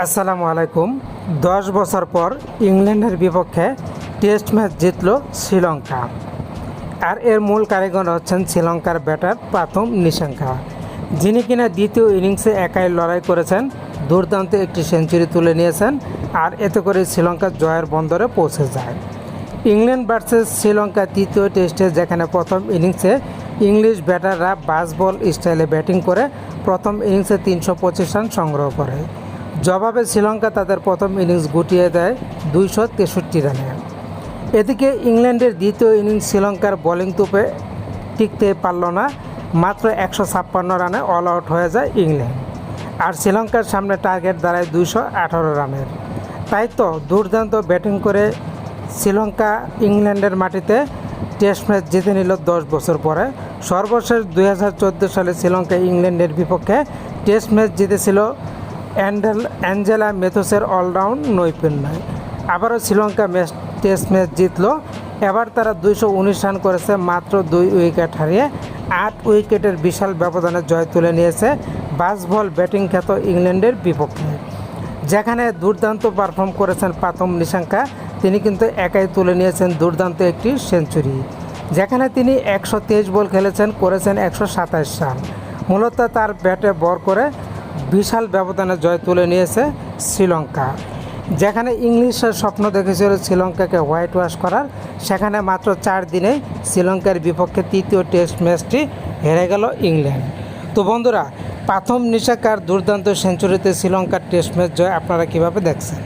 আসসালামু আলাইকুম। দশ বছর পর ইংল্যান্ডের বিপক্ষে টেস্ট ম্যাচ জিতল শ্রীলঙ্কা। আর এর মূল কারিগর হচ্ছেন শ্রীলঙ্কার ব্যাটার প্রাথম নিশাঙ্কা, যিনি কিনা দ্বিতীয় ইনিংসে একাই লড়াই করেছেন, দুর্দান্ত একটি সেঞ্চুরি তুলে নিয়েছেন, আর এতে করে শ্রীলঙ্কা জয়ের বন্দরে পৌঁছে যায়। ইংল্যান্ড ভার্সেস শ্রীলঙ্কা তৃতীয় টেস্টে যেখানে প্রথম ইনিংসে ইংলিশ ব্যাটাররা বাস বল স্টাইলে ব্যাটিং করে প্রথম ইনিংসে তিনশো পঁচিশ রান সংগ্রহ করে। জবাবে শ্রীলঙ্কা তাদের প্রথম ইনিংস গুটিয়ে দেয় দুইশো তেষট্টি রানে। এদিকে ইংল্যান্ডের দ্বিতীয় ইনিংস শ্রীলঙ্কার বোলিং তুপে টিকতে পারল না, মাত্র একশো ছাপ্পান্ন রানে অল আউট হয়ে যায় ইংল্যান্ড। আর শ্রীলঙ্কার সামনে টার্গেট দাঁড়ায় দুইশো আঠারো রানের। তাই তো দুর্দান্ত ব্যাটিং করে শ্রীলঙ্কা ইংল্যান্ডের মাটিতে টেস্ট ম্যাচ জিতে নিল দশ বছর পরে। সর্বশেষ দু হাজার চোদ্দ সালে শ্রীলঙ্কা ইংল্যান্ডের বিপক্ষে টেস্ট ম্যাচ জিতেছিল অ্যান্ডেল, অ্যাঞ্জেলা মেথোসের অলরাউন্ড নৈপুণ্যয় আবারও শ্রীলঙ্কা ম্যাচ, টেস্ট ম্যাচ জিতল। এবার তারা দুইশো উনিশ রান করেছে, মাত্র দুই উইকেট হারিয়ে। আট উইকেটের বিশাল ব্যবধানে জয় তুলে নিয়েছে বাস বল ব্যাটিং খ্যাত ইংল্যান্ডের বিপক্ষে। যেখানে দুর্দান্ত পারফর্ম করেছেন প্রথম নিশাঙ্কা, তিনি কিন্তু একাই তুলে নিয়েছেন দুর্দান্ত একটি সেঞ্চুরি। যেখানে তিনি একশো তেইশ বল খেলেছেন, করেছেন একশো সাতাশ রান। মূলত তার ব্যাটে বর করে বিশাল ব্যবধানে জয় তুলে নিয়েছে শ্রীলঙ্কা। যেখানে ইংলিশের স্বপ্ন দেখেছিল শ্রীলঙ্কাকে হোয়াইট ওয়াশ করার, সেখানে মাত্র চার দিনে শ্রীলঙ্কার বিপক্ষে তৃতীয় টেস্ট ম্যাচটি হেরে গেল ইংল্যান্ড। তো বন্ধুরা, প্রথম নিশাকার দুর্দান্ত সেঞ্চুরিতে শ্রীলঙ্কার টেস্ট ম্যাচ জয় আপনারা কীভাবে দেখছেন?